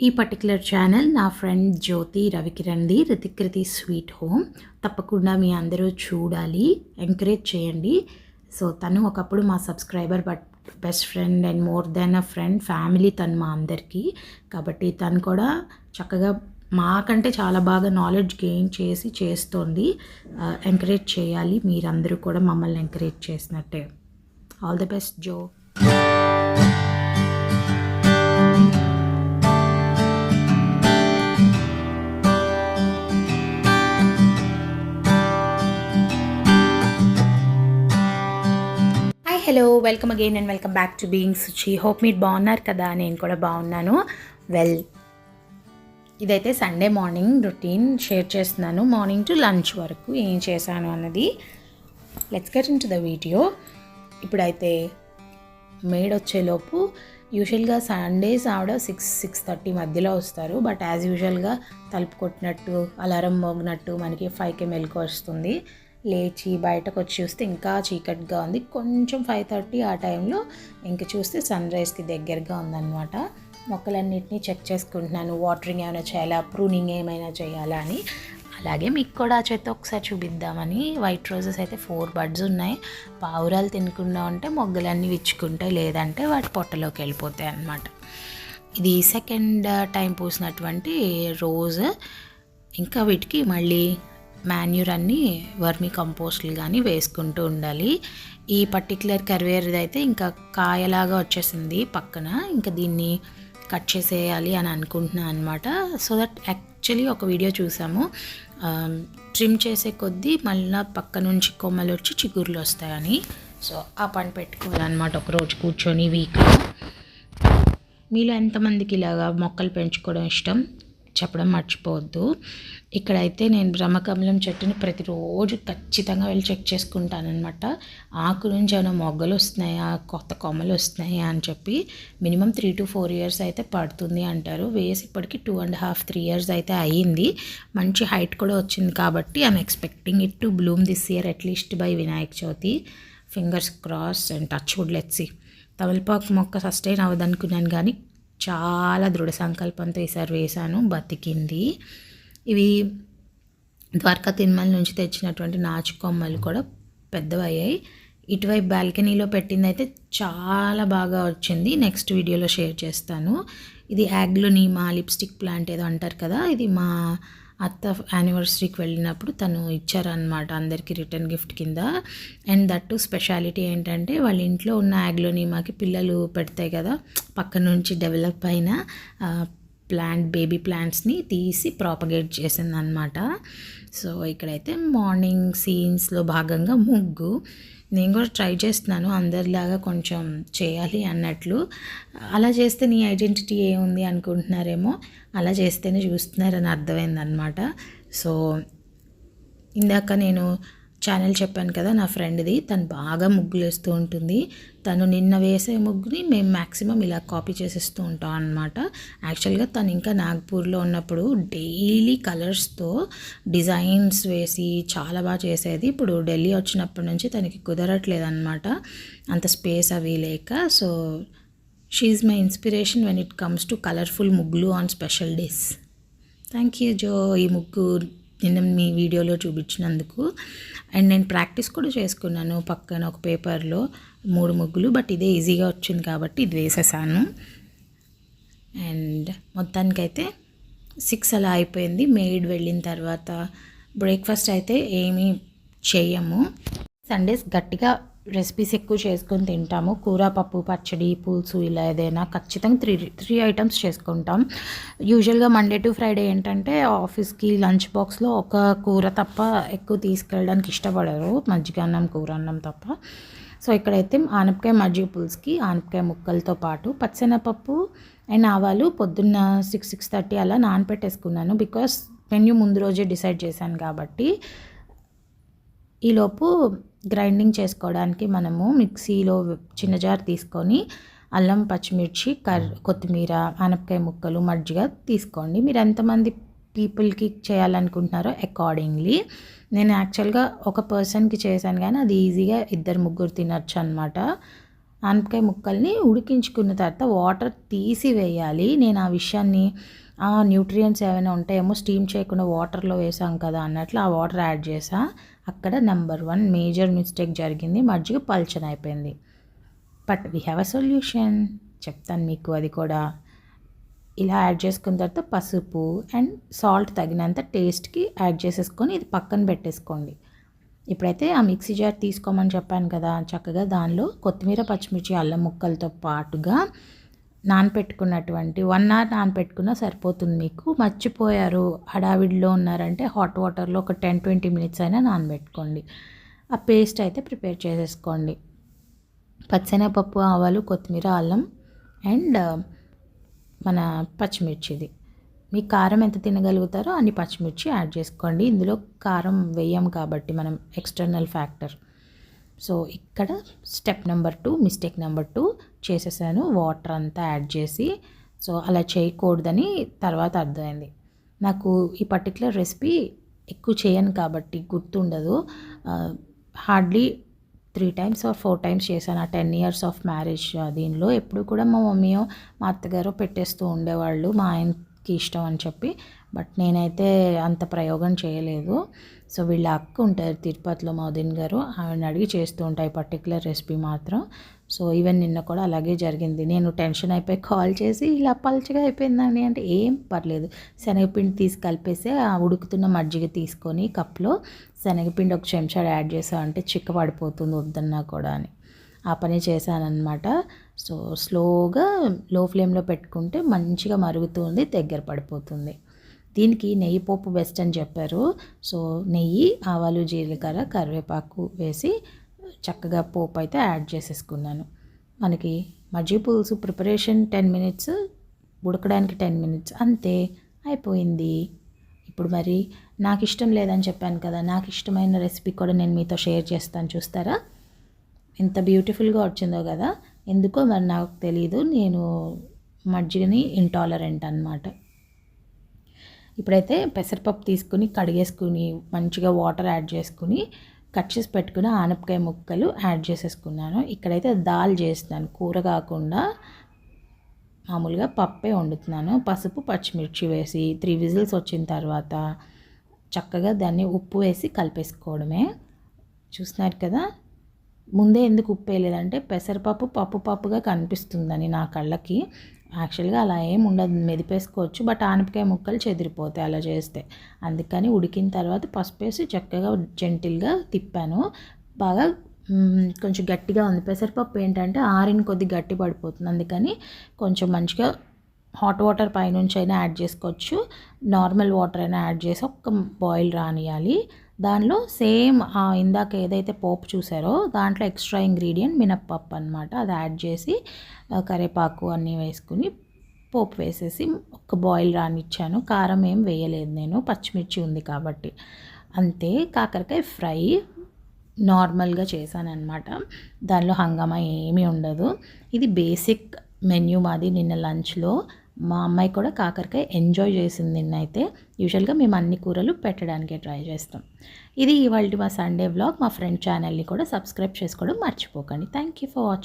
ఈ particular channel నా friend Jyothi రవికిరణ్ది రితికృతి స్వీట్ హోమ్ తప్పకుండా మీ అందరూ చూడాలి ఎంకరేజ్ చేయండి. సో తను ఒకప్పుడు మా subscriber but best friend and more then a friend family తను మా అందరికీ. కాబట్టి తను కూడా చక్కగా మాకంటే చాలా బాగా నాలెడ్జ్ గెయిన్ చేసి చేస్తోంది. ఎంకరేజ్ చేయాలి. మీరందరూ కూడా మమ్మల్ని ఎంకరేజ్ చేసినట్టే. All the best Jo hello welcome again and welcome back to being Suchi. Hope మీరు బాగున్నారు కదా? నేను కూడా బాగున్నాను. వెల్ ఇదైతే సండే మార్నింగ్ రొటీన్ షేర్ చేస్తున్నాను. మార్నింగ్ టు లంచ్ వరకు ఏం చేశాను అన్నది. Let's get into the video ఇప్పుడైతే మేడ్ వచ్చేలోపు యూజువల్గా సండేస్ ఆవిడ సిక్స్ సిక్స్ థర్టీ మధ్యలో వస్తారు. బట్ యాజ్ యూజువల్గా తలుపు కొట్టినట్టు అలారం మోగినట్టు మనకి ఫైవ్కి మెలకు వస్తుంది. లేచి బయటకు వచ్చి చూస్తే ఇంకా చీకటిగా ఉంది. కొంచెం ఫైవ్ థర్టీ ఆ టైంలో ఇంక చూస్తే సన్ రైజ్కి దగ్గరగా ఉందన్నమాట. మొక్కలన్నిటిని చెక్ చేసుకుంటున్నాను. వాటరింగ్ ఏమైనా చేయాలా? ప్రూనింగ్ ఏమైనా చేయాలా అని. అలాగే మీకు కూడా ఆ చేత ఒకసారి చూపిద్దామని. వైట్ రోజెస్ అయితే ఫోర్ బర్డ్స్ ఉన్నాయి. పావురాలు తినకుండా ఉంటే మొగ్గలన్నీ విచ్చుకుంటాయి లేదంటే వాటి పొట్టలోకి వెళ్ళిపోతాయి అన్నమాట. ఇది సెకండ్ టైం పూసినటువంటి రోజ్ ఇంకా వీటికి మళ్ళీ మాన్యూర్ అన్ని వర్మి కంపోస్ట్లు కానీ వేసుకుంటూ ఉండాలి. ఈ పర్టికులర్ కరివేరుది అయితే ఇంకా కాయలాగా వచ్చేసింది పక్కన. ఇంకా దీన్ని కట్ చేసేయాలి అని అనుకుంటున్నాను అనమాట సో దట్ యాక్చువల్లీ ఒక వీడియో చూసాము. ట్రిమ్ చేసే కొద్దీ మళ్ళీ పక్క నుంచి కొమ్మలు వచ్చి చిగుర్లు వస్తాయని. సో ఆ పని పెట్టుకోవాలన్నమాట ఒకరోజు కూర్చొని వీక్లో. మీలో ఎంతమందికి ఇలాగా మొక్కలు పెంచుకోవడం ఇష్టం? చెప్పడం మర్చిపోవద్దు. ఇక్కడైతే నేను బ్రహ్మకమలం చెట్టుని ప్రతిరోజు ఖచ్చితంగా వెళ్ళి చెక్ చేసుకుంటానమాట ఆకు నుంచి ఏమైనా మొగ్గలు వస్తున్నాయా? కొత్త కొమ్మలు వస్తున్నాయా అని చెప్పి minimum three to four years అయితే పడుతుంది అంటారు. వేసి ఇప్పటికి two and half three years అయితే అయ్యింది మంచి హైట్ కూడా వచ్చింది కాబట్టి I'm expecting it to bloom this year at least by Vinayaka Chavithi. Fingers cross and touch wood let's see తమలపాకు మొక్క సస్టైన్ అవ్వదనుకున్నాను కానీ చాలా దృఢ సంకల్పంతో ఈసారి వేశాను బతికింది. ఇవి ద్వారకా తిరుమల నుంచి తెచ్చినటువంటి నాచు కొమ్మలు కూడా పెద్దవయ్యాయి. ఇటువైపు బాల్కనీలో పెట్టింది అయితే చాలా బాగా వచ్చింది. నెక్స్ట్ వీడియోలో షేర్ చేస్తాను. ఇది యాగ్లోని మా లిప్స్టిక్ ప్లాంట్ ఏదో అంటారు కదా ఇది మా అత్త యానివర్సరీకి వెళ్ళినప్పుడు తను ఇచ్చారనమాట అందరికీ రిటర్న్ గిఫ్ట్ కింద. అండ్ దట్టు స్పెషాలిటీ ఏంటంటే వాళ్ళ ఇంట్లో ఉన్న యాగ్లోనీమాకి పిల్లలు పెడతాయి కదా పక్క నుంచి డెవలప్ అయిన ప్లాంట్ బేబీ ప్లాంట్స్ని తీసి ప్రాపగేట్ చేసిందనమాట సో ఇక్కడైతే మార్నింగ్ సీన్స్లో భాగంగా ముగ్గు. నేను కూడా ట్రై చేస్తున్నాను అందరిలాగా కొంచెం చేయాలి అన్నట్లు. అలా చేస్తే నీ ఐడెంటిటీ ఏముంది అనుకుంటున్నారేమో అలా చేస్తేనే చూస్తున్నారని అర్థమైందనమాట సో ఇందాక నేను ఛానల్ చెప్పాను కదా నా ఫ్రెండ్ది. తను బాగా ముగ్గులు వేస్తూ ఉంటుంది. తను నిన్న వేసే ముగ్గుని మేము మ్యాక్సిమం ఇలా కాపీ చేసేస్తూ ఉంటాం అనమాట యాక్చువల్గా తను ఇంకా నాగ్పూర్లో ఉన్నప్పుడు డైలీ కలర్స్తో డిజైన్స్ వేసి చాలా బాగా చేసేది. ఇప్పుడు ఢిల్లీ వచ్చినప్పటి నుంచి తనకి కుదరట్లేదు అనమాట అంత స్పేస్ అవి లేక. So she's my inspiration when it comes to colourful ముగ్గులు on special days. Thank you Jo ఈ ముగ్గు నిన్న మీ వీడియోలో చూపించినందుకు. అండ్ నేను ప్రాక్టీస్ కూడా చేసుకున్నాను పక్కన ఒక పేపర్లో మూడు ముగ్గులు బట్ ఇదే ఈజీగా వచ్చింది కాబట్టి ఇది వేసేసాను. అండ్ మొత్తానికైతే సిక్స్ అలా అయిపోయింది. మేడ్ వెళ్ళిన తర్వాత బ్రేక్ఫాస్ట్ అయితే ఏమీ చేయము సండేస్ గట్టిగా రెసిపీస్ ఎక్కువ చేసుకొని తింటాము. కూర పప్పు పచ్చడి పులుసు ఇలా ఏదైనా ఖచ్చితంగా త్రీ త్రీ ఐటమ్స్ చేసుకుంటాం. యూజువల్గా మండే టు ఫ్రైడే ఏంటంటే ఆఫీస్కి లంచ్ బాక్స్లో ఒక కూర తప్ప ఎక్కువ తీసుకెళ్ళడానికి ఇష్టపడరు. మజ్జిగ అన్నం కూర అన్నం తప్ప. సో ఇక్కడైతే ఆనపకాయ మజ్జిగ పులుసుకి ఆనపకాయ ముక్కలతో పాటు పచ్చెనపప్పు అండ్ ఆవాలు పొద్దున్న సిక్స్ సిక్స్ థర్టీ అలా నానపెట్టేసుకున్నాను. బికాస్ మెన్యూ ముందు రోజే డిసైడ్ చేశాను కాబట్టి ఈలోపు గ్రైండింగ్ చేసుకోవడానికి మనము మిక్సీలో చిన్న జార్ తీసుకొని అల్లం పచ్చిమిర్చి కర్ కొత్తిమీర ఆనపకాయ ముక్కలు మజ్జిగ తీసుకోండి. మీరు ఎంతమంది పీపుల్కి చేయాలనుకుంటున్నారో అకార్డింగ్లీ నేను యాక్చువల్గా ఒక పర్సన్కి చేశాను కానీ అది ఈజీగా ఇద్దరు ముగ్గురు తినచ్చు అనమాట ఆనపకాయ ముక్కల్ని ఉడికించుకున్న తర్వాత వాటర్ తీసి వేయాలి. నేను ఆ విషయాన్ని న్యూట్రియంట్స్ ఏమైనా ఉంటాయేమో స్టీమ్ చేయకుండా వాటర్లో వేసాం కదా అన్నట్లు ఆ వాటర్ యాడ్ చేసా అక్కడ నెంబర్ వన్ మేజర్ మిస్టేక్ జరిగింది మజ్జిగ పల్చన అయిపోయింది but we have a solution. చెప్తాను మీకు అది కూడా. ఇలా యాడ్ చేసుకున్న తర్వాత పసుపు అండ్ సాల్ట్ తగినంత టేస్ట్కి యాడ్ చేసేసుకొని ఇది పక్కన పెట్టేసుకోండి. ఇప్పుడైతే ఆ మిక్సీ జార్ తీసుకోమని చెప్పాను కదా చక్కగా దానిలో కొత్తిమీర పచ్చిమిర్చి అల్లం ముక్కలతో పాటుగా నానపెట్టుకున్నటువంటి వన్ అవర్ నానపెట్టుకున్నా సరిపోతుంది మీకు. మర్చిపోయారు. హడావిడిలో ఉన్నారంటే హాట్ వాటర్లో ఒక టెన్ ట్వంటీ మినిట్స్ అయినా నానబెట్టుకోండి. ఆ పేస్ట్ అయితే ప్రిపేర్ చేసేసుకోండి. పచ్చెనగపప్పు ఆవాలు కొత్తిమీర అల్లం అండ్ మన పచ్చిమిర్చిది. మీ కారం ఎంత తినగలుగుతారో అన్ని పచ్చిమిర్చి యాడ్ చేసుకోండి. ఇందులో కారం వేయం కాబట్టి మనం ఎక్స్టర్నల్ ఫ్యాక్టర్. సో ఇక్కడ step number two mistake number two. చేసేసాను. వాటర్ అంతా యాడ్ చేసి సో అలా చేయకూడదని తర్వాత అర్థమైంది. నాకు ఈ పర్టికులర్ రెసిపీ ఎక్కువ చేయను కాబట్టి గుర్తుండదు. Hardly three times or four times చేశాను. ఆ టెన్ ఇయర్స్ ఆఫ్ మ్యారేజ్ దీనిలో ఎప్పుడు కూడా మా మమ్మీయో మా అత్తగారో పెట్టేస్తూ ఉండేవాళ్ళు మా ఆయనకి ఇష్టం అని చెప్పి. బట్ నేనైతే అంత ప్రయోగం చేయలేదు. సో వీళ్ళ అక్క ఉంటారు తిరుపతిలో మోదిన్ గారు ఆయన అడిగి చేస్తూ ఉంటాయి పర్టికులర్ రెసిపీ మాత్రం. సో ఈవెన్ నిన్న కూడా అలాగే జరిగింది. నేను టెన్షన్ అయిపోయి కాల్ చేసి ఇలా పల్చగా అయిపోయిందని అంటే ఏం పర్లేదు. శనగపిండి తీసి కలిపేసి ఆ ఉడుకుతున్న మజ్జిగ తీసుకొని కప్లో శనగపిండి ఒక చెంచా యాడ్ చేసా అంటే చిక్క పడిపోతుంది వద్దన్నా కూడా అని. ఆ పని చేశానమాట సో స్లోగా లో ఫ్లేమ్లో పెట్టుకుంటే మంచిగా మరుగుతుంది దగ్గర పడిపోతుంది. దీనికి నెయ్యి పోపు బెస్ట్ అని చెప్పారు. సో నెయ్యి ఆవాలు జీలకర్ర కరివేపాకు వేసి చక్కగా పోపు అయితే యాడ్ చేసేసుకున్నాను. మనకి మజ్జిగ పులుసు ప్రిపరేషన్ టెన్ మినిట్స్ ఉడకడానికి టెన్ మినిట్స్ అంతే అయిపోయింది. ఇప్పుడు మరి నాకు ఇష్టం లేదని చెప్పాను కదా నాకు ఇష్టమైన రెసిపీ కూడా నేను మీతో షేర్ చేస్తాను చూస్తారా? ఎంత బ్యూటిఫుల్గా వచ్చిందో కదా ఎందుకో మరి నాకు తెలీదు నేను మజ్జిగని ఇంటాలరెంట్ అనమాట ఇప్పుడైతే పెసరపప్పు తీసుకుని కడిగేసుకుని మంచిగా వాటర్ యాడ్ చేసుకుని కట్ చేసి పెట్టుకుని ఆనపకాయ ముక్కలు యాడ్ చేసేసుకున్నాను. ఇక్కడైతే దాల్ చేస్తున్నాను కూర కాకుండా మామూలుగా పప్పే వండుతున్నాను. పసుపు పచ్చిమిర్చి వేసి త్రీ విజిల్స్ వచ్చిన తర్వాత చక్కగా దాన్ని ఉప్పు వేసి కలిపేసుకోవడమే. చూస్తున్నారు కదా? ముందే ఎందుకు ఉప్పు వేయలేదంటే పెసరపప్పు పప్పు పప్పుగా కనిపిస్తుందని నా కళ్ళకి. యాక్చువల్గా అలా ఏం ఉండదు మెదిపేసుకోవచ్చు. బట్ ఆనపకాయ ముక్కలు చెదిరిపోతాయి అలా చేస్తే. అందుకని ఉడికిన తర్వాత పసుపు వేసి చక్కగా జెంటిల్గా తిప్పాను. బాగా కొంచెం గట్టిగా ఉంది. పెసరపప్పు ఏంటంటే ఆరిన కొద్ది గట్టి పడిపోతుంది. అందుకని కొంచెం మంచిగా హాట్ వాటర్ పైనుంచి అయినా యాడ్ చేసుకోవచ్చు. నార్మల్ వాటర్ అయినా యాడ్ చేసి ఒక్క బాయిల్ రానియాలి. దానిలో సేమ్ ఇందాక ఏదైతే పోపు చూసారో దాంట్లో ఎక్స్ట్రా ఇంగ్రీడియంట్ మినప్పప్పు అనమాట అది యాడ్ చేసి కరివేపాకు అన్నీ వేసుకుని పోపు వేసేసి ఒక బాయిల్ రానిచ్చాను. కారం ఏం వేయలేదు నేను. పచ్చిమిర్చి ఉంది కాబట్టి. అంతే. కాకరకాయ ఫ్రై నార్మల్గా చేశానమాట దానిలో హంగమా ఏమీ ఉండదు. ఇది బేసిక్ మెన్యూ మాది నిన్న లంచ్లో. మా అమ్మాయి కూడా కాకరకాయ ఎంజాయ్ చేసింది నిన్నైతే. యూజువల్గా మేము అన్ని కూరలు పెట్టడానికే ట్రై చేస్తాం. ఇది ఇవాళ మా సండే వ్లాగ్ మా ఫ్రెండ్ ఛానల్ని కూడా సబ్స్క్రైబ్ చేసుకోవడం మర్చిపోకండి. Thank you for watching